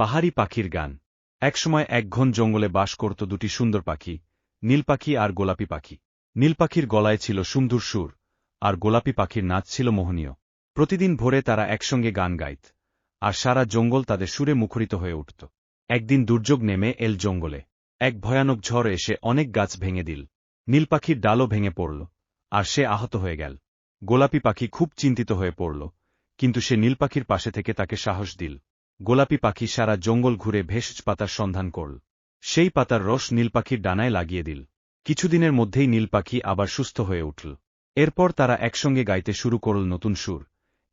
পাহাড়ি পাখির গান। একসময় এক ঘন জঙ্গলে বাস করত দুটি সুন্দর পাখি, নীল পাখি আর গোলাপি পাখি। নীল পাখির গলায় ছিল সুন্দর সুর, আর গোলাপি পাখির নাচ ছিল মোহনীয়। প্রতিদিন ভোরে তারা একসঙ্গে গান গাইত, আর সারা জঙ্গল তাদের সুরে মুখরিত হয়ে উঠত। একদিন দুর্যোগ নেমে এল জঙ্গলে। এক ভয়ানক ঝড় এসে অনেক গাছ ভেঙে দিল। নীল পাখির ডালও ভেঙে পড়ল, আর সে আহত হয়ে গেল। গোলাপি পাখি খুব চিন্তিত হয়ে পড়ল, কিন্তু সে নীল পাখির পাশে থেকে তাকে সাহস দিল। গোলাপি পাখি সারা জঙ্গল ঘুরে ভেষজ পাতার সন্ধান করল। সেই পাতার রস নীলপাখির ডানায় লাগিয়ে দিল। কিছুদিনের মধ্যেই নীল পাখি আবার সুস্থ হয়ে উঠল। এরপর তারা একসঙ্গে গাইতে শুরু করল নতুন সুর।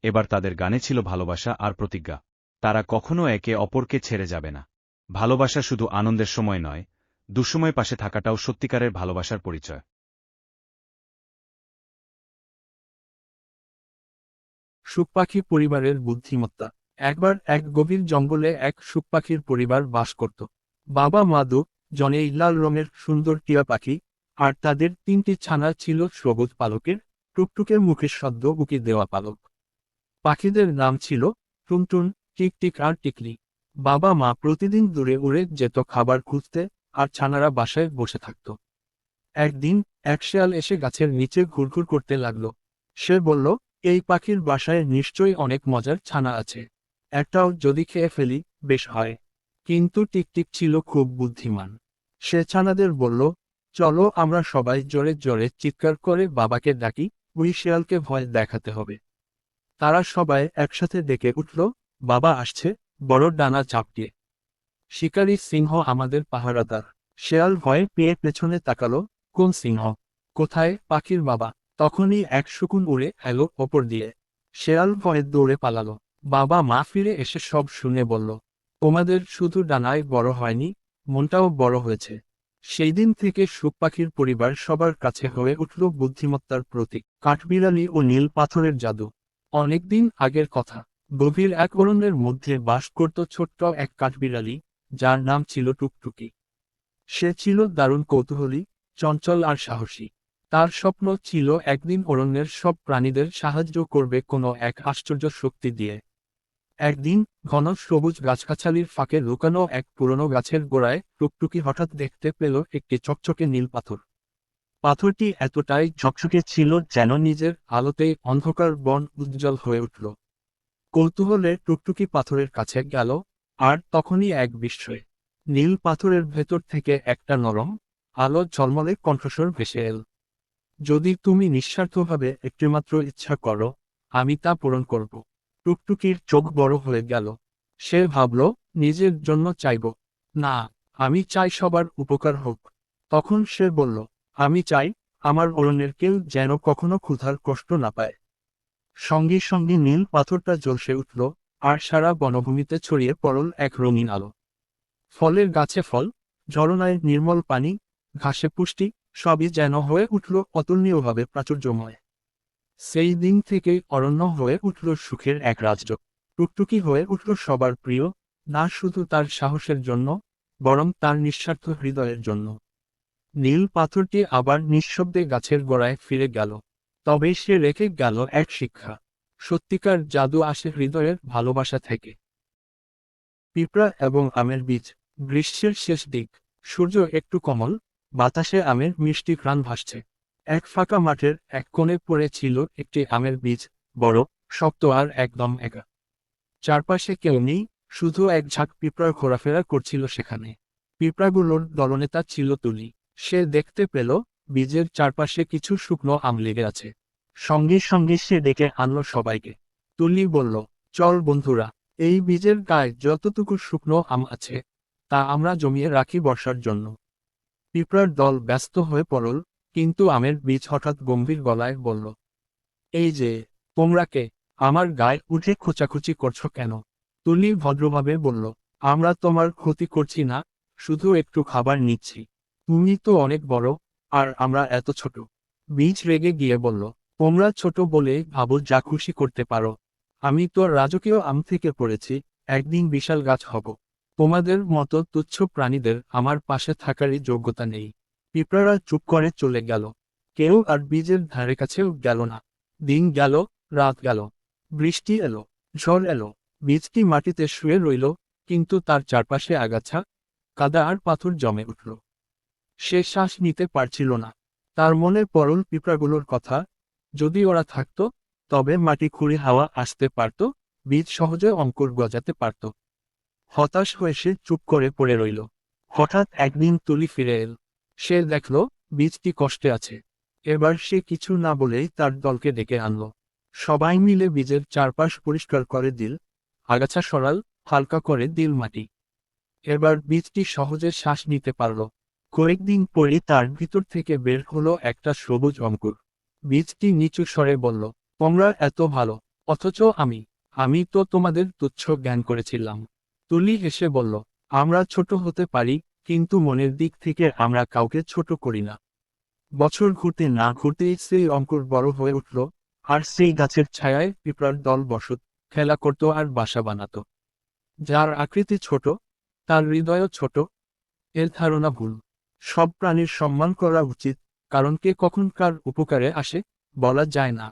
এবার তাদের গানে ছিল ভালোবাসা আর প্রতিজ্ঞা। তারা কখনো একে অপরকে ছেড়ে যাবে না। ভালোবাসা শুধু আনন্দের সময় নয়, দুঃসময় পাশে থাকাটাও সত্যিকারের ভালোবাসার পরিচয়। সুখ পাখি পরিবারের বুদ্ধিমত্তা। একবার এক গভীর জঙ্গলে এক সুখ পাখির পরিবার বাস করত। বাবা মা দু জনে লাল রঙের সুন্দর টিয়া পাখি, আর তাদের তিনটি ছানা ছিল সবুজ পালকের টুকটুকের মুখে সদ্য উকি দেওয়া পালক। পাখিদের নাম ছিল টুনটুন, টিকটিক আর টিকলি। বাবা মা প্রতিদিন দূরে উড়ে যেত খাবার খুঁজতে, আর ছানারা বাসায় বসে থাকত। একদিন এক শেয়াল এসে গাছের নিচে ঘুরঘুর করতে লাগল। সে বলল, এই পাখির বাসায় নিশ্চয়ই অনেক মজার ছানা আছে। একটাও যদি খেয়ে ফেলি, বেশ হয়। কিন্তু টিকটিক ছিল খুব বুদ্ধিমান। সে ছানাদের বলল, চলো আমরা সবাই জোরে জোরে চিৎকার করে বাবাকে ডাকি ওই শেয়ালকে ভয় দেখাতে হবে। তারা সবাই একসাথে ডেকে উঠল, বাবা আসছে, বড় ডানা চাপটিয়ে শিকারী সিংহ আমাদের পাহারাদার। শেয়াল ভয়ে পেয়ে পেছনে তাকালো, কোন সিংহ? কোথায় পাখির বাবা? তখনই এক শুকুন উড়ে এলো ওপর দিয়ে। শেয়াল ভয়ে দৌড়ে পালালো। বাবা মা ফিরে এসে সব শুনে বলল, তোমাদের শুধু ডানায় বড় হয়নি, মনটাও বড় হয়েছে। সেই দিন থেকে সুখ পাখির পরিবার সবার কাছে হয়ে উঠল বুদ্ধিমত্তার প্রতীক, কাঠবিড়ালি ও নীল পাথরের জাদু। অনেকদিন আগের কথা, গভীর এক অরণ্যের মধ্যে বাস করত ছোট্ট এক কাঠবিড়ালি, যার নাম ছিল টুকটুকি। সে ছিল দারুণ কৌতূহলী, চঞ্চল আর সাহসী। তার স্বপ্ন ছিল একদিন অরণ্যের সব প্রাণীদের সাহায্য করবে কোনো এক আশ্চর্য শক্তি দিয়ে। একদিন ঘন সবুজ গাছগাছালির ফাঁকে লুকানো এক পুরনো গাছের গোড়ায় টুকটুকি হঠাৎ দেখতে পেল একটি চকচকে নীল পাথর। পাথরটি এতটাই ঝকঝকে ছিল যেন নিজের আলোতেই অন্ধকার বন উজ্জ্বল হয়ে উঠল। কৌতূহলে টুকটুকি পাথরের কাছে গেল, আর তখনই এক বিস্ময়ে। নীল পাথরের ভেতর থেকে একটা নরম, আলো ঝলমলে কণ্ঠস্বর ভেসে এল। যদি তুমি নিঃস্বার্থভাবে একটিমাত্র ইচ্ছা করো, আমি তা পূরণ করব। টুকটুকির চোখ বড় হয়ে গেল। সে ভাবল, নিজের জন্য চাইব। না, আমি চাই সবার উপকার হোক। তখন সে বলল, আমি চাই আমার অরণ্যের কেউ যেন কখনো ক্ষুধার কষ্ট না পায়। সঙ্গে সঙ্গে নীল পাথরটা জ্বলসে উঠল, আর সারা বনভূমিতে ছড়িয়ে পড়ল এক রঙিন আলো। ফলের গাছে ফল, ঝরনায় নির্মল পানি, ঘাসে পুষ্টি, সবই যেন হয়ে উঠল অতুলনীয়ভাবে প্রাচুর্যময়। সেই দিন থেকেই অরণ্য হয়ে উঠল সুখের এক রাজ্য। টুকটুকি হয়ে উঠল সবার প্রিয়, না শুধু তার সাহসের জন্য, বরং তার নিঃস্বার্থ হৃদয়ের জন্য। নীল পাথরটি আবার নিঃশব্দে গাছের গোড়ায় ফিরে গেল। তবে সে রেখে গেল এক শিক্ষা, সত্যিকার জাদু আসে হৃদয়ের ভালোবাসা থেকে। পিঁপড়া এবং আমের বীজ, গ্রীষ্মের শেষ দিক, সূর্য একটু কমল, বাতাসে আমের মিষ্টি ঘ্রাণ ভাসছে। এক ফাঁকা মাঠের এক কোণে পড়ে ছিল একটি আমের বীজ, বড়, শক্ত আর একদম একা। চারপাশে কেউ নেই, শুধু এক ঝাঁক পিঁপড়ার ঘোরাফেরা করছিল সেখানে। পিঁপড়াগুলোর দলনেতা ছিল তুলি। সে দেখতে পেল, বীজের চারপাশে কিছু শুকনো আম লেগে আছে। সঙ্গে সঙ্গে সে ডেকে আনলো সবাইকে। তুলি বলল, চল বন্ধুরা, এই বীজের গায়ে যতটুকু শুকনো আম আছে, তা আমরা জমিয়ে রাখি বর্ষার জন্য। পিঁপড়ার দল ব্যস্ত হয়ে পড়ল কিন্তু আমের বীজ হঠাৎ গম্ভীর গলায় বলল, এই যে তোমরাকে আমার গায়ে উঠে খোঁচাখুচি করছ কেন? তুলি ভদ্রভাবে বলল, আমরা তোমার ক্ষতি করছি না, শুধু একটু খাবার নিচ্ছি। তুমি তো অনেক বড়, আর আমরা এত ছোট। বীজ রেগে গিয়ে বলল, তোমরা ছোট বলে ভাবো যা খুশি করতে পারো। আমি তো রাজকীয় আম থেকে পড়েছি, একদিন বিশাল গাছ হব। তোমাদের মতো তুচ্ছ প্রাণীদের আমার পাশে থাকারই যোগ্যতা নেই। পিঁপড়ারা চুপ করে চলে গেল। কেউ আর বীজের ধারে কাছেও গেল না। দিন গেল, রাত গেল, বৃষ্টি এলো, ঝড় এলো, বীজটি মাটিতে শুয়ে রইল, কিন্তু তার চারপাশে আগাছা, কাদা আর পাথর জমে উঠল। সে শ্বাস নিতে পারছিল না। তার মনে পরল পিঁপড়াগুলোর কথা, যদি ওরা থাকত, তবে মাটি খুঁড়ে হাওয়া আসতে পারত, বীজ সহজে অঙ্কুর গজাতে পারত। হতাশ হয়ে সে চুপ করে পড়ে রইল। হঠাৎ একদিন তুলি ফিরে এল। সে দেখল, বীজটি কষ্টে আছে। এবার সে কিছু না বলেই তার দলকে ডেকে আনল। সবাই মিলে বীজের চারপাশ পরিষ্কার করে দিল। আগাছা সরাল, হালকা করে দিল মাটি। এবার বীজটি সহজে শ্বাস নিতে পারল। কয়েকদিন পরে তার ভিতর থেকে বের হলো একটা সবুজ অঙ্কুর। বীজটি নিচু স্বরে বলল, তোমরা এত ভালো, অথচ আমি আমি তো তোমাদের তুচ্ছ জ্ঞান করেছিলাম। তুলি হেসে বলল, আমরা ছোট হতে পারি কিন্তু মনের দিক থেকে আমরা কাউকে ছোট করি না। বছর ঘুরতে না ঘুরতেই সেই অঙ্কুর বড় হয়ে উঠল, আর সেই গাছের ছায়ায় পিঁপড়ার দল বসত, খেলা করত আর বাসা বানাত। যার আকৃতি ছোট, তার হৃদয়ও ছোট, এর ধারণা ভুল। সব প্রাণীর সম্মান করা উচিত, কারণ কে কখন কার উপকারে আসে, বলা যায় না।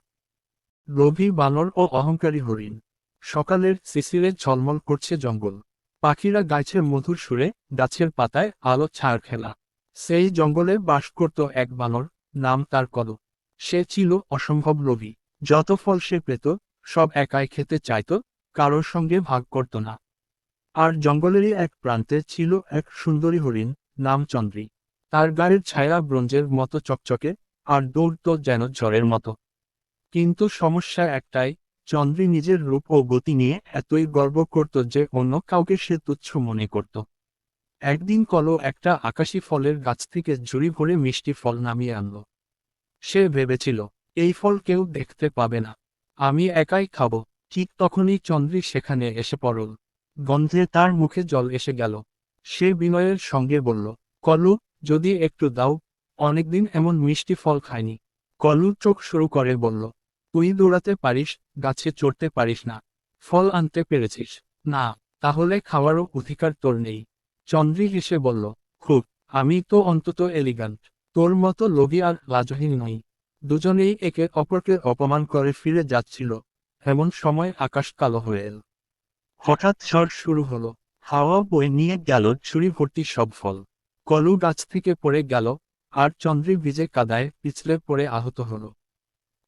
লোভী বানর ও অহংকারী হরিণ। সকালের শিশিরে ঝলমল করছে জঙ্গল। পাখিরা গাইছে মধুর সুরে, গাছের পাতায় আলো ছাড় খেলা। সেই জঙ্গলে বাস করত এক বানর, নাম তার কদ সে ছিল অসম্ভব লোভী। যত ফল সে পেত, সব একাই খেতে চাইত, কারোর সঙ্গে ভাগ করত না। আর জঙ্গলেরই এক প্রান্তে ছিল এক সুন্দরী হরিণ, নাম চন্দ্রী। তার গায়ের ছায়া ব্রোঞ্জের মতো চকচকে, আর দৌড়ত যেন ঝড়ের মতো। কিন্তু সমস্যা একটাই চন্দ্রী নিজের রূপ ও গতি নিয়ে এতই গর্ব করত যে অন্য কাউকে সে তুচ্ছ মনে করত। একদিন কলো একটা আকাশী ফলের গাছ থেকে ঝুড়ি ভরে মিষ্টি ফল নামিয়ে আনল। সে ভেবেছিল, এই ফল কেউ দেখতে পাবে না। আমি একাই খাব। ঠিক তখনই চন্দ্রী সেখানে এসে পড়ল। গন্ধে তার মুখে জল এসে গেল। সে বিনয়ের সঙ্গে বলল, কলু, যদি একটু দাও। অনেকদিন এমন মিষ্টি ফল খায়নি কলু চোখ শুরু করে বলল তুই দৌড়াতে পারিস, গাছে চড়তে পারিস না। ফল আনতে পেরেছিস। না, তাহলে খাওয়ারও অধিকার তোর নেই। চন্দ্রী হেসে বলল, খুব, আমি তো অন্তত এলিগান্ট তোর মতো লোভী আর লাজহীন নই। দুজনেই একে অপরকে অপমান করে ফিরে যাচ্ছিল। এমন সময় আকাশ কালো হয়ে এল। হঠাৎ ঝড় শুরু হলো। হাওয়া বয়ে নিয়ে গেল ছুরি ভর্তি সব ফল। কলু গাছ থেকে পড়ে গেল, আর চন্দ্রী ভিজে কাদায় পিছলে পড়ে আহত হলো।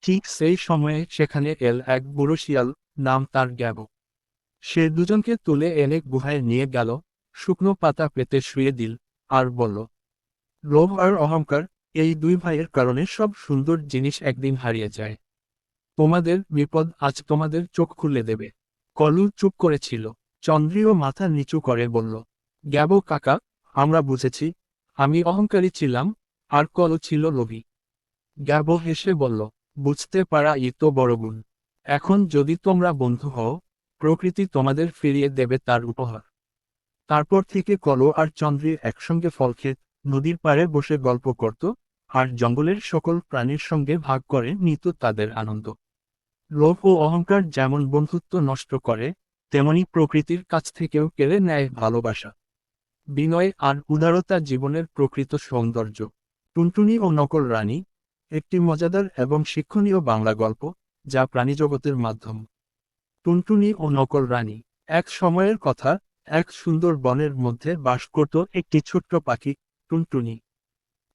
ঠিক সেই সময়ে সেখানে এল এক বুড়ো শিয়াল নাম তার গ্যাব। সে দুজনকে তুলে এনে গুহায় নিয়ে গেল, শুকনো পাতা পেতে শুয়ে দিল আর বলল, লোভ আর অহংকার, এই দুই ভাইয়ের কারণে সব সুন্দর জিনিস একদিন হারিয়ে যায়। তোমাদের বিপদ আজ তোমাদের চোখ খুলে দেবে কলু চুপ করেছিল। চন্দ্রীয় মাথা নিচু করে বলল, গ্যাব কাকা, আমরা বুঝেছি, আমি অহংকারী ছিলাম, আর কলু ছিল লোভী গ্যাব হেসে বলল বুঝতে পারা ই তো বড় গুণ। এখন যদি তোমরা বন্ধু হও, প্রকৃতি তোমাদের ফিরিয়ে দেবে তার উপহার। তারপর থেকে কলো আর চন্দ্রী একসঙ্গে ফল খেত, নদীর পাড়ে বসে গল্প করত, আর জঙ্গলের সকল প্রাণীর সঙ্গে ভাগ করে নিত তাদের আনন্দ। লোভ ও অহংকার যেমন বন্ধুত্ব নষ্ট করে, তেমনি প্রকৃতির কাছ থেকেও কেড়ে নেয় ভালোবাসা। বিনয় আর উদারতা জীবনের প্রকৃত সৌন্দর্য। টুনটুনি ও নকল রানী একটি মজাদার এবং শিক্ষণীয় বাংলা গল্প, যা প্রাণীজগতের মাধ্যম। টুনটুনি ও নকল রানী, এক সময়ের কথা, এক সুন্দর বনের মধ্যে বাস করত একটি ছোট্ট পাখি, টুনটুনি।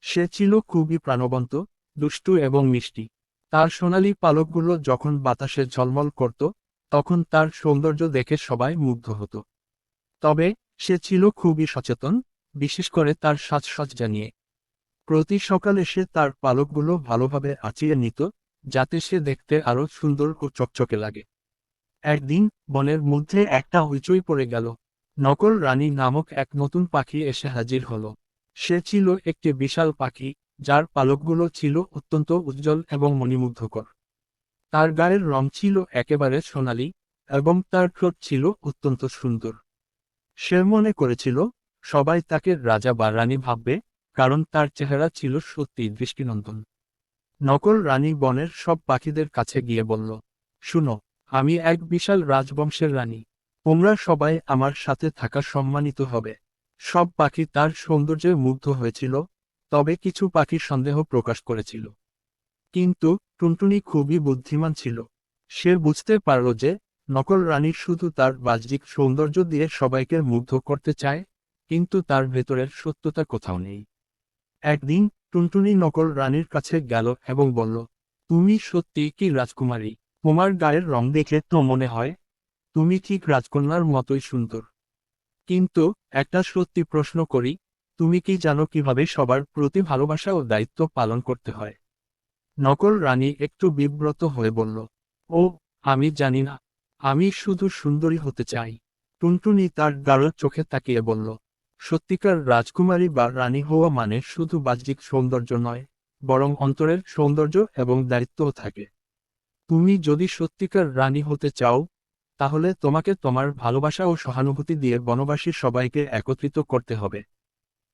সে ছিল খুবই প্রাণবন্ত, দুষ্টু এবং মিষ্টি। তার সোনালি পালকগুলো যখন বাতাসে ঝলমল করত, তখন তার সৌন্দর্য দেখে সবাই মুগ্ধ হতো। তবে সে ছিল খুবই সচেতন, বিশেষ করে তার সাজসজ্জা নিয়ে। প্রতি সকালে সে তার পালকগুলো ভালোভাবে আঁচিয়ে নিত, যাতে সে দেখতে আরও সুন্দর ও চকচকে লাগে। একদিন বনের মধ্যে একটা হইচই পড়ে গেল। নকল রানী নামক এক নতুন পাখি এসে হাজির হলো। সে ছিল একটি বিশাল পাখি, যার পালকগুলো ছিল অত্যন্ত উজ্জ্বল এবং মণিমুগ্ধকর। তার গায়ের রং ছিল একেবারে সোনালি এবং তার ঠোঁট ছিল অত্যন্ত সুন্দর। সে মনে করেছিল, সবাই তাকে রাজা বা রানী ভাববে কারণ তার চেহারা ছিল সত্যি দৃষ্টিনন্দন। নকল রানী বনের সব পাখিদের কাছে গিয়ে বলল, শুনো, আমি এক বিশাল রাজবংশের রানী। তোমরা সবাই আমার সাথে থাকা সম্মানিত হবে। সব পাখি তার সৌন্দর্যে মুগ্ধ হয়েছিল, তবে কিছু পাখি সন্দেহ প্রকাশ করেছিল। কিন্তু টুনটুনি খুবই বুদ্ধিমান ছিল। সে বুঝতে পারল যে নকল রানী শুধু তার বাহ্যিক সৌন্দর্য দিয়ে সবাইকে মুগ্ধ করতে চায়, কিন্তু তার ভেতরের সত্যতা কোথাও নেই। একদিন টুনটুনি নকল রানীর কাছে গেল এবং বলল, তুমি সত্যি কি রাজকুমারী? তোমার গায়ের রং দেখে তো মনে হয় তুমি ঠিক রাজকন্যার মতোই সুন্দর। কিন্তু একটা সত্যি প্রশ্ন করি, তুমি কি জানো কীভাবে সবার প্রতি ভালোবাসা ও দায়িত্ব পালন করতে হয়? নকল রানী একটু বিব্রত হয়ে বলল, ও, আমি জানি না। আমি শুধু সুন্দরী হতে চাই। টুনটুনি তার গাঢ় চোখে তাকিয়ে বলল সত্যিকার রাজকুমারী বা রানী হওয়া মানে শুধু বাহ্যিক সৌন্দর্য নয়, বরং অন্তরের সৌন্দর্য এবং দায়িত্বও থাকে। তুমি যদি সত্যিকার রানী হতে চাও, তাহলে তোমাকে তোমার ভালোবাসা ও সহানুভূতি দিয়ে বনবাসীর সবাইকে একত্রিত করতে হবে।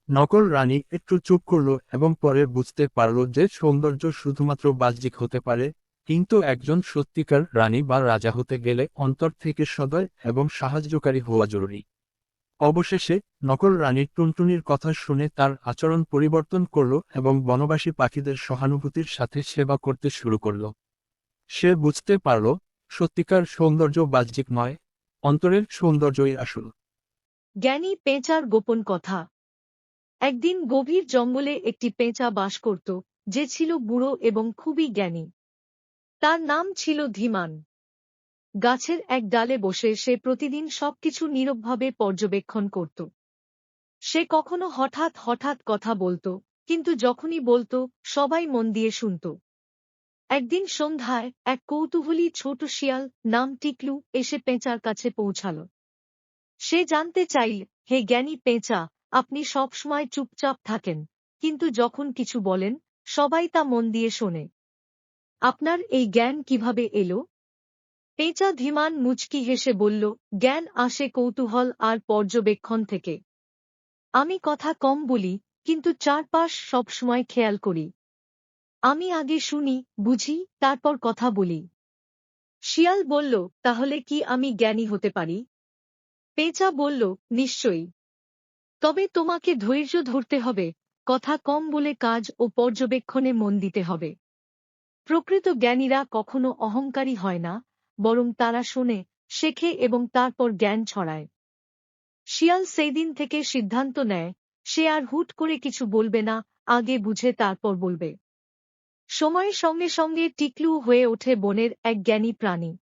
নকল রানী একটু চুপ করল এবং পরে বুঝতে পারল যে সৌন্দর্য শুধুমাত্র বাহ্যিক হতে পারে, কিন্তু একজন সত্যিকার রানী বা রাজা হতে গেলে অন্তর থেকে সদয় এবং সাহায্যকারী হওয়া জরুরি। অবশেষে, নকল রানী টুনটুনির কথা শুনে তার আচরণ পরিবর্তন করল এবং বনবাসী পাখিদের সহানুভূতির সাথে সেবা করতে শুরু করল। সে বুঝতে পারল, সত্যিকার সৌন্দর্য বাহ্যিক নয়, অন্তরের সৌন্দর্যই আসল। জ্ঞানী পেঁচার গোপন কথা। একদিন গভীর জঙ্গলে একটি পেঁচা বাস করত, যে ছিল বুড়ো এবং খুবই জ্ঞানী। তার নাম ছিল ধীমান। গাছের এক ডালে বসে সে প্রতিদিন সবকিছু নীরবভাবে পর্যবেক্ষণ করত। সে কখনো হঠাৎ হঠাৎ কথা বলতো, কিন্তু যখনই বলতো, সবাই মন দিয়ে শুনত। একদিন সন্ধ্যায় এক কৌতূহলী ছোট শিয়াল নাম টিকলু এসে পেঁচার কাছে পৌঁছাল। সে জানতে চাইল, হে জ্ঞানী পেঁচা, আপনি সবসময় চুপচাপ থাকেন, কিন্তু যখন কিছু বলেন, সবাই তা মন দিয়ে শোনে। আপনার এই জ্ঞান কীভাবে এলো? পেঁচা ধীমান মুচকি হেসে বলল, জ্ঞান আসে কৌতূহল আর পর্যবেক্ষণ থেকে। আমি কথা কম বলি, কিন্তু চারপাশ সবসময় খেয়াল করি। আমি আগে শুনি, বুঝি, তারপর কথা বলি। শিয়াল বলল, তাহলে কি আমি জ্ঞানী হতে পারি? পেঁচা বলল, নিশ্চয়ই। তবে তোমাকে ধৈর্য ধরতে হবে, কথা কম বলে কাজ ও পর্যবেক্ষণে মন দিতে হবে। প্রকৃত জ্ঞানীরা কখনো অহংকারী হয় না। বরং তারা শোনে, শেখে এবং তারপর জ্ঞান ছড়ায়। শিয়াল সেই দিন থেকে সিদ্ধান্ত নেয়, সে আর হুট করে কিছু বলবে না, আগে বুঝে তারপর বলবে। সময়ের সঙ্গে সঙ্গে টিকলু হয়ে ওঠে বনের এক জ্ঞানী প্রাণী।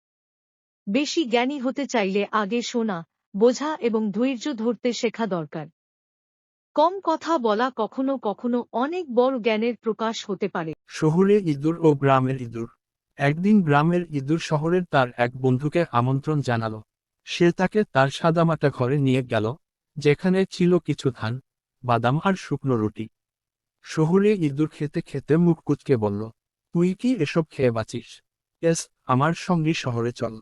বেশি জ্ঞানী হতে চাইলে আগে শোনা, বোঝা এবং ধৈর্য ধরতে শেখা দরকার। কম কথা বলা কখনো কখনো অনেক বড় জ্ঞানের প্রকাশ হতে পারে। শহুরে ইঁদুর ও গ্রামের ইঁদুর। একদিন গ্রামের ইঁদুর শহরের তার এক বন্ধুকে আমন্ত্রণ জানালো। সে তাকে তার সাদামাটা ঘরে নিয়ে গেল, যেখানে ছিল কিছু ধান, বাদাম আর শুকনো রুটি। শহুরে ইঁদুর খেতে খেতে মুখ কুচকে বলল, তুই কি এসব খেয়ে বাঁচিস? এস, আমার সঙ্গে শহরে চল।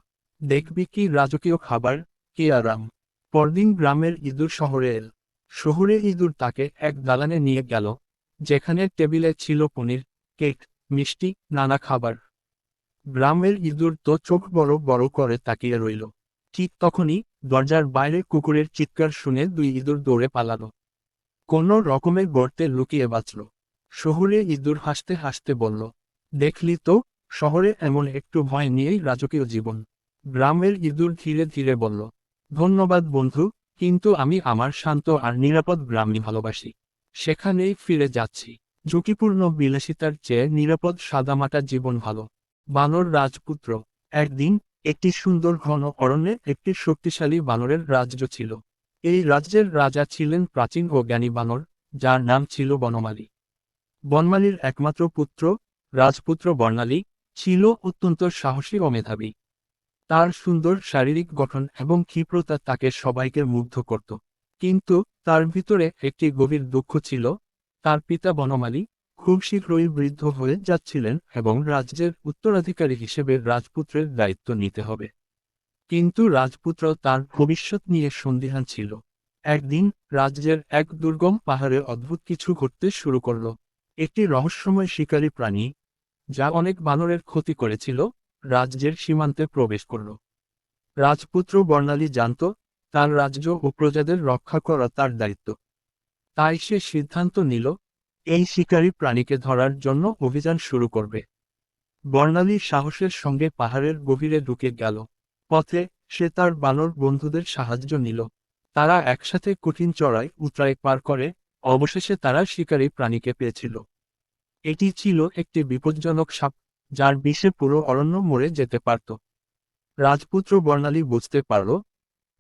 দেখবি কি রাজকীয় খাবার, কি আরাম। পরদিন গ্রামের ইঁদুর শহরে এল। শহুরে ইঁদুর তাকে এক দালানে নিয়ে গেল, যেখানে টেবিলে ছিল পনির, কেক, মিষ্টি, নানা খাবার। গ্রামের ইঁদুর তো চোখ বড় বড় করে তাকিয়ে রইল। ঠিক তখনই দরজার বাইরে কুকুরের চিৎকার শুনে দুই ইঁদুর দৌড়ে পালালো। কোনো রকমে গর্তে লুকিয়ে বাঁচল। শহুরে ইঁদুর হাসতে হাসতে বলল, দেখলি তো, শহরে এমন একটু ভয় নিয়েই রাজকীয় জীবন। গ্রামের ইঁদুর ধীরে ধীরে বলল, ধন্যবাদ বন্ধু, কিন্তু আমি আমার শান্ত আর নিরাপদ গ্রামই ভালোবাসি। সেখানেই ফিরে যাচ্ছি। ঝুঁকিপূর্ণ বিলাসিতার চেয়ে নিরাপদ সাদামাটা জীবন ভালো। বানর রাজপুত্র। একদিন, একটি সুন্দর ঘন অরণ্যে একটি শক্তিশালী বানরের রাজ্য ছিল। এই রাজ্যের রাজা ছিলেন প্রাচীন ও জ্ঞানী বানর, যার নাম ছিল বনমালী। বনমালীর একমাত্র পুত্র, রাজপুত্র বর্ণালী, ছিল অত্যন্ত সাহসী ও মেধাবী। তার সুন্দর শারীরিক গঠন এবং ক্ষিপ্রতা তাকে সবাইকে মুগ্ধ করত। কিন্তু তার ভিতরে একটি গভীর দুঃখ ছিল, তার পিতা বনমালী খুব শীঘ্রই বৃদ্ধ হয়ে যাচ্ছিলেন এবং রাজ্যের উত্তরাধিকারী হিসেবে রাজপুত্রের দায়িত্ব নিতে হবে। কিন্তু রাজপুত্র তার ভবিষ্যৎ নিয়ে সন্দিহান ছিল। একদিন রাজ্যের এক দুর্গম পাহাড়ে অদ্ভুত কিছু ঘটতে শুরু করল। একটি রহস্যময় শিকারী প্রাণী, যা অনেক বানরের ক্ষতি করেছিল, রাজ্যের সীমান্তে প্রবেশ করল। রাজপুত্র বর্ণালী জানত, তার রাজ্য ও প্রজাদের রক্ষা করা তার দায়িত্ব। তাই সে সিদ্ধান্ত নিল এই শিকারী প্রাণীকে ধরার জন্য অভিযান শুরু করবে। বর্ণালী সাহসের সঙ্গে পাহাড়ের গভীরে ঢুকে গেল। পথে সে তার বানর বন্ধুদের সাহায্য নিল। তারা একসাথে কঠিন চড়াই উতরাই পার করে অবশেষে তারা শিকারী প্রাণীকে পেয়েছিল। এটি ছিল একটি বিপজ্জনক সাপ, যার বিষে পুরো অরণ্য মরে যেতে পারত। রাজপুত্র বর্ণালী বুঝতে পারল,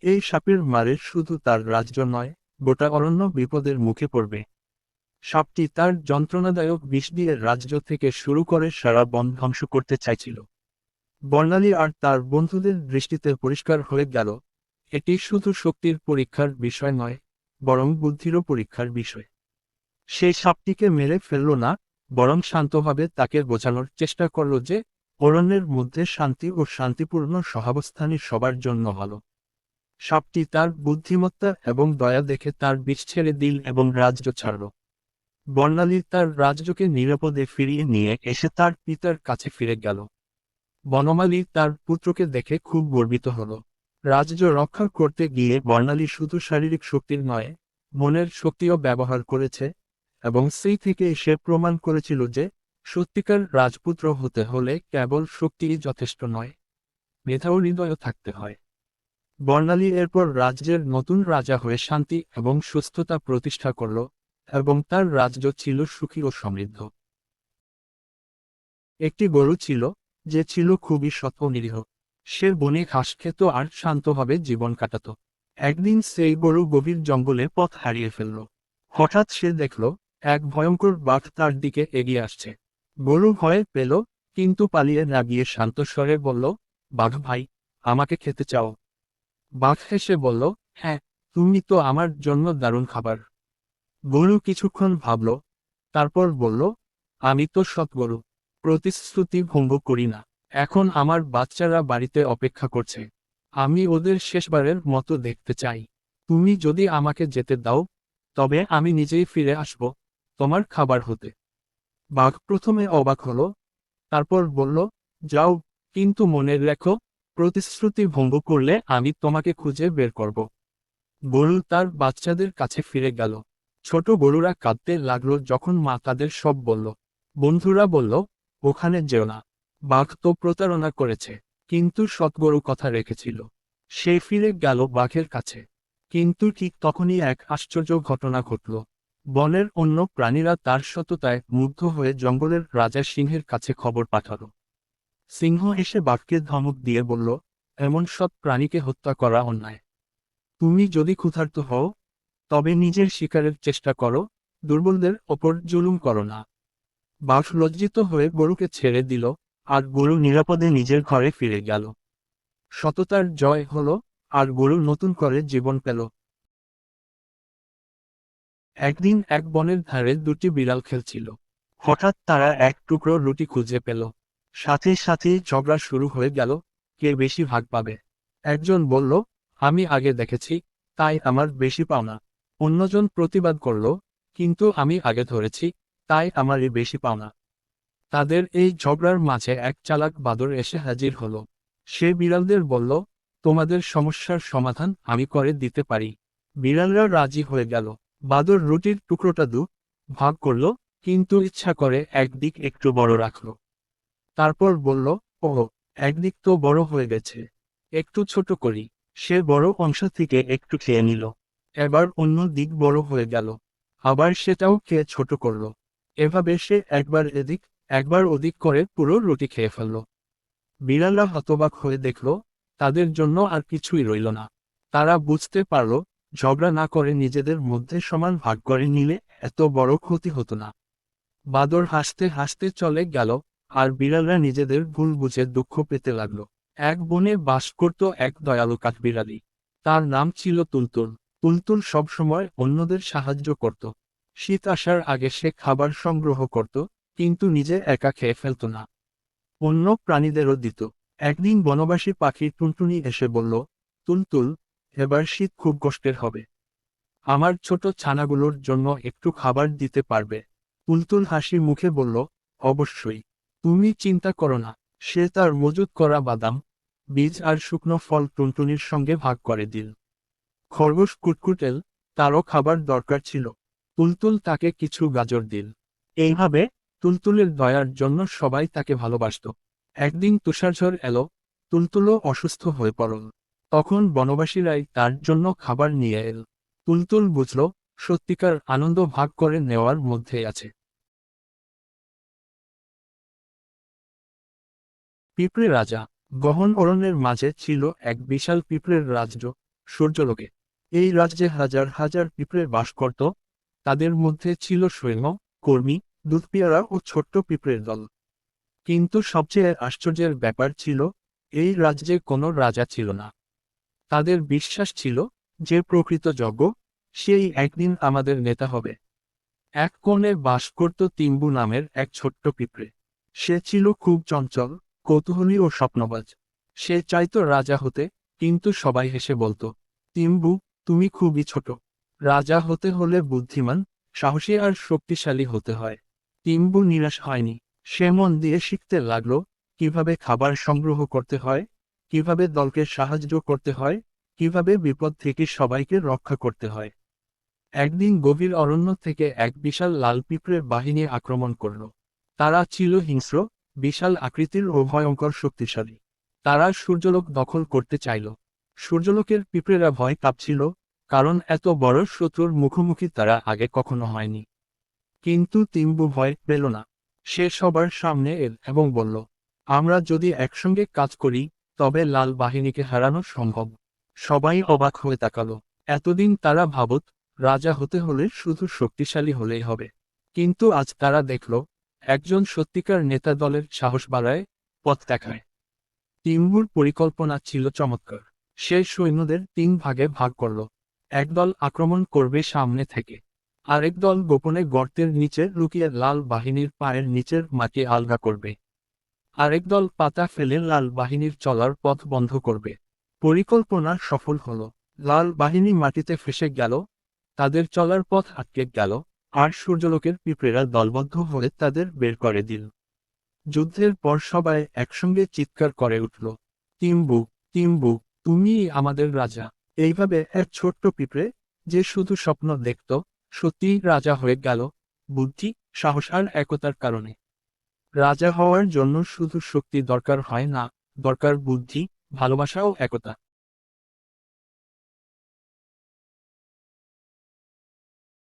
এই সাপের মারে শুধু তার রাজ্য নয়, গোটা অরণ্য বিপদের মুখে পড়বে। সাপটি তার যন্ত্রণাদায়ক বিষ দিয়ে রাজ্য থেকে শুরু করে সারা বন ধ্বংস করতে চাইছিল। বর্ণালী আর তার বন্ধুদের দৃষ্টিতে পরিষ্কার হয়ে গেল, এটি শুধু শক্তির পরীক্ষার বিষয় নয়, বরং বুদ্ধিরও পরীক্ষার বিষয়। সে সাপটিকে মেরে ফেলল না, বরং শান্তভাবে তাকে বোঝানোর চেষ্টা করল যে, অরণ্যের মধ্যে শান্তি ও শান্তিপূর্ণ সহাবস্থানই সবার জন্য ভালো। সাপটি তার বুদ্ধিমত্তা এবং দয়া দেখে তার বিষ ছেড়ে দিল এবং রাজ্য ছাড়ল। বর্ণালী তার রাজ্যকে নিরাপদে ফিরিয়ে নিয়ে এসে তার পিতার কাছে ফিরে গেল। বনমালী তার পুত্রকে দেখে খুব গর্বিত হল। রাজ্য রক্ষা করতে গিয়ে বর্ণালী শুধু শারীরিক শক্তির নয়, মনের শক্তিও ব্যবহার করেছে এবং সেই থেকে সে প্রমাণ করেছিল যে সত্যিকার রাজপুত্র হতে হলে কেবল শক্তিই যথেষ্ট নয় মেধাও হৃদয়ও থাকতে হয়। বর্ণালী এরপর রাজ্যের নতুন রাজা হয়ে শান্তি এবং সুস্থতা প্রতিষ্ঠা করল। এবং তার রাজ্য ছিল সুখী ও সমৃদ্ধ। একটি গরু ছিল, যে ছিল খুবই সৎ ও নিরীহ। সে বনে ঘাস খেত আর শান্তভাবে জীবন কাটাত। একদিন সেই গরু গভীর জঙ্গলে পথ হারিয়ে ফেলল। হঠাৎ সে দেখল, এক ভয়ঙ্কর বাঘ তার দিকে এগিয়ে আসছে। গরু ভয়ে পেল, কিন্তু পালিয়ে না গিয়ে শান্ত স্বরে বলল, বাঘ ভাই, আমাকে খেতে চাও। বাঘ হেসে বলল হ্যাঁ তুমি তো আমার জন্য দারুণ খাবার। গরু কিছুক্ষণ ভাবল, তারপর বলল, আমি তো সৎ গরু প্রতিশ্রুতি ভঙ্গ করি না। এখন আমার বাচ্চারা বাড়িতে অপেক্ষা করছে। আমি ওদের শেষবারের মতো দেখতে চাই। তুমি যদি আমাকে যেতে দাও, তবে আমি নিজেই ফিরে আসব তোমার খাবার হতে বাঘ প্রথমে অবাক হলো, তারপর বলল, যাও, কিন্তু মনে রেখো, প্রতিশ্রুতি ভঙ্গ করলে আমি তোমাকে খুঁজে বের করব গরু তার বাচ্চাদের কাছে ফিরে গেল। ছোট গরুরা কাঁদতে লাগল যখন মা তাদের সব বলল, বন্ধুরা বলল, ওখানে যেও না। বাঘ তো প্রতারণা করেছে, কিন্তু সৎগরু কথা রেখেছিল। সে ফিরে গেল বাঘের কাছে। কিন্তু ঠিক তখনই এক আশ্চর্য ঘটনা ঘটল। বনের অন্য প্রাণীরা তার সততায় মুগ্ধ হয়ে জঙ্গলের রাজা সিংহের কাছে খবর পাঠাল। সিংহ এসে বাঘকে ধমক দিয়ে বলল, এমন সৎ প্রাণীকে হত্যা করা অন্যায়। তুমি যদি ক্ষুধার্ত হও তবে নিজের শিকারের চেষ্টা করো, দুর্বলদের ওপর জুলুম করো না। বাঘ লজ্জিত হয়ে গরুকে ছেড়ে দিল, আর গরু নিরাপদে নিজের ঘরে ফিরে গেল। সততার জয় হল, আর গরু নতুন করে জীবন পেল। একদিন এক বনের ধারে দুটি বিড়াল খেলছিল। হঠাৎ তারা এক টুকরো রুটি খুঁজে পেল। সাথে সাথে ঝগড়া শুরু হয়ে গেল, কে বেশি ভাগ পাবে? একজন বলল, আমি আগে দেখেছি, তাই আমার বেশি পাওনা অন্যজন প্রতিবাদ করল, কিন্তু আমি আগে ধরেছি, তাই আমারই বেশি পাওনা। তাদের এই ঝগড়ার মাঝে এক চালাক বাদর এসে হাজির হলো। সে বিড়ালদের বলল, তোমাদের সমস্যার সমাধান আমি করে দিতে পারি। বিড়ালরা রাজি হয়ে গেল। বাদর রুটির টুকরোটা দু, ভাগ করল, কিন্তু ইচ্ছা করে একদিক একটু বড় রাখল। তারপর বলল ও একদিক তো বড় হয়ে গেছে। একটু ছোট করি। সে বড় অংশ থেকে একটু খেয়ে নিল। এবার অন্য দিক বড় হয়ে গেল। আবার সেটাও খেয়ে ছোট করল। এভাবে সে একবার এদিক, একবার ওদিক করে পুরো রুটি খেয়ে ফেলল। বিড়ালরা হতবাক হয়ে দেখল, তাদের জন্য আর কিছুই রইল না। তারা বুঝতে পারল, ঝগড়া না করে নিজেদের মধ্যে সমান ভাগ করে নিলে এত বড় ক্ষতি হতো না। বাদর হাসতে হাসতে চলে গেল, আর বিড়ালরা নিজেদের ভুল বুঝে দুঃখ পেতে লাগল। এক বনে বাস করত এক দয়ালু কাঠবিড়ালি। তার নাম ছিল তুলতুল। তুলতুল সবসময় অন্যদের সাহায্য করত। শীত আসার আগে সে খাবার সংগ্রহ করত, কিন্তু নিজে একা খেয়ে ফেলত না। অন্য প্রাণীদেরও দিত। একদিন বনবাসী পাখি টুনটুনি এসে বলল, তুলতুল, এবার শীত খুব কষ্টের হবে। আমার ছোট ছানাগুলোর জন্য একটু খাবার দিতে পারবে? তুলতুল হাসি মুখে বলল, অবশ্যই। তুমি চিন্তা করো না। সে তার মজুত করা বাদাম, বীজ আর শুকনো ফল টুনটুনির সঙ্গে ভাগ করে দিল। খরগোশ কুটকুটেল, তারও খাবার দরকার ছিল। তুলতুল তাকে কিছু গাজর দিল। এইভাবে তুলতুলের দয়ার জন্য সবাই তাকে ভালোবাসত। একদিন তুষারঝড় এলো, তুলতুলও অসুস্থ হয়ে পড়ল। তখন বনবাসীরাই তার জন্য খাবার নিয়ে এল। তুলতুল বুঝল, সত্যিকার আনন্দ ভাগ করে নেওয়ার মধ্যে আছে। পিঁপড়ে রাজা, গহন অরণ্যের মাঝে ছিল এক বিশাল পিঁপড়ের রাজ্য, সূর্যলোকে। এই রাজ্যে হাজার হাজার পিঁপড়ে বাস করত। তাদের মধ্যে ছিল সৈন্য কর্মী, দুধপিয়ারা ও ছোট্ট পিঁপড়ের দল। কিন্তু সবচেয়ে আশ্চর্যের ব্যাপার ছিল, এই রাজ্যে কোনো রাজা ছিল না। তাদের বিশ্বাস ছিল, যে প্রকৃত যজ্ঞ, সেই একদিন আমাদের নেতা হবে। এক কোণে বাস করত তিম্বু নামের এক ছোট্ট পিঁপড়ে। সে ছিল খুব চঞ্চল, কৌতূহলী ও স্বপ্নবাজ। সে চাইতো রাজা হতে, কিন্তু সবাই হেসে বলতো, তিম্বু তুমি খুবই ছোট। রাজা হতে হলে বুদ্ধিমান, সাহসী আর শক্তিশালী হতে হয়। তিম্বু নিরাশ হয়নি। সে মন দিয়ে শিখতে লাগল, কীভাবে খাবার সংগ্রহ করতে হয়, কীভাবে দলকে সাহায্য করতে হয়, কীভাবে বিপদ থেকে সবাইকে রক্ষা করতে হয়। একদিন গভীর অরণ্য থেকে এক বিশাল লাল পিঁপড়ে বাহিনী আক্রমণ করল। তারা ছিল হিংস্র, বিশাল আকৃতির ও ভয়ঙ্কর শক্তিশালী। তারা সূর্যলোক দখল করতে চাইল। সূর্যলোকের পিঁপড়েরা ভয় কাঁপছিল, কারণ এত বড় শত্রুর মুখোমুখি তারা আগে কখনো হয়নি। কিন্তু তিম্বু ভয় পেল না। সে সবার সামনে এল এবং বলল, আমরা যদি একসঙ্গে কাজ করি, তবে লাল বাহিনীকে হারানো সম্ভব। সবাই অবাক হয়ে তাকাল। এতদিন তারা ভাবত, রাজা হতে হলে শুধু শক্তিশালী হলেই হবে। কিন্তু আজ তারা দেখল, একজন সত্যিকার নেতা দলের সাহস বাড়ায়, পথ দেখায়। তিম্বুর পরিকল্পনা ছিল চমৎকার। সে সৈন্যদের তিন ভাগে ভাগ করল। একদল আক্রমণ করবে সামনে থেকে। আরেক দল গোপনে গর্তের নিচে লুকিয়ে লাল বাহিনীর পায়ের নিচের মাটি আলগা করবে। আরেক দল পাতা ফেলে লাল বাহিনীর চলার পথ বন্ধ করবে। পরিকল্পনা সফল হল। লাল বাহিনী মাটিতে ফেসে গেল। তাদের চলার পথ আটকে গেল। আর সূর্যলোকের পিঁপড়েরা দলবদ্ধ হয়ে তাদের বের করে দিল। যুদ্ধের পর সবাই একসঙ্গে চিৎকার করে উঠল। তিম্বু তিম্বু তুমি আমাদের রাজা। এইভাবে এক ছোট্ট পিঁপড়ে যে শুধু স্বপ্ন দেখত, সত্যিই রাজা হয়ে গেল, বুদ্ধি, সাহস আর একতার কারণে। রাজা হওয়ার জন্য শুধু শক্তি দরকার হয় না, দরকার বুদ্ধি, ভালোবাসা ও একতা।